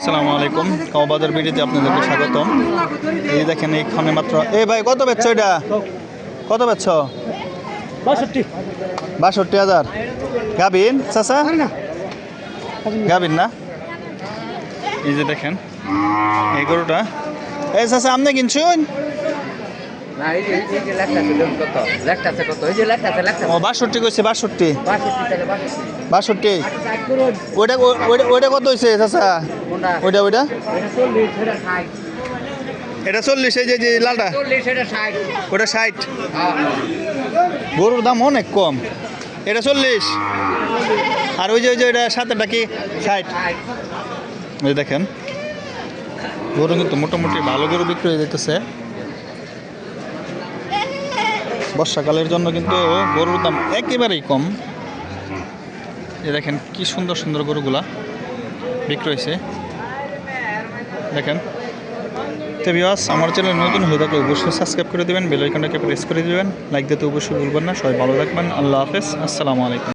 আসসালামু আলাইকুম। কাউবাজার ভিডিওতে আপনাদেরকে স্বাগতম। এই দেখেন এইখানে মাত্র এই ভাই কত বেচছো এটা? কত বেচছ? বাষট্টি। বাষট্টি হাজার। গাবিন চাচা? গাবিন না। এই যে দেখেন এই গরুটা। এই চাচা আপনি কিনছুন? বাষট্টি কইছে করুন ওইটা ওইটা কত হয়েছে চাচা? ওইটা ওইটা? এটা চল্লিশ এই যে লালটা? ওটা ষাট। হ্যাঁ, গরুর দাম অনেক কম। এটা চল্লিশ। আর ওই যে ওই যে এটা সাতেরটা কি? ষাট। ওই দেখেন। গরু কিন্তু মোটামুটি ভালো গরু বিক্রি হয়ে যেতেছে বর্ষাকালের জন্য কিন্তু গরুর দাম একেবারেই কম। এই দেখেন কি সুন্দর সুন্দর গরুগুলা বিক্রি হয়েছে দেখেন। তো বিবাস আমার চ্যানেল নতুন হয়ে থাকলে অবশ্যই সাবস্ক্রাইব করে দেবেন বেলাইকনটাকে প্রেস করে দেবেন। লাইক দিতে অবশ্যই ভুলবেন না, সবাই ভালো থাকবেন, আল্লাহ হাফেজ, আসসালামু আলাইকুম।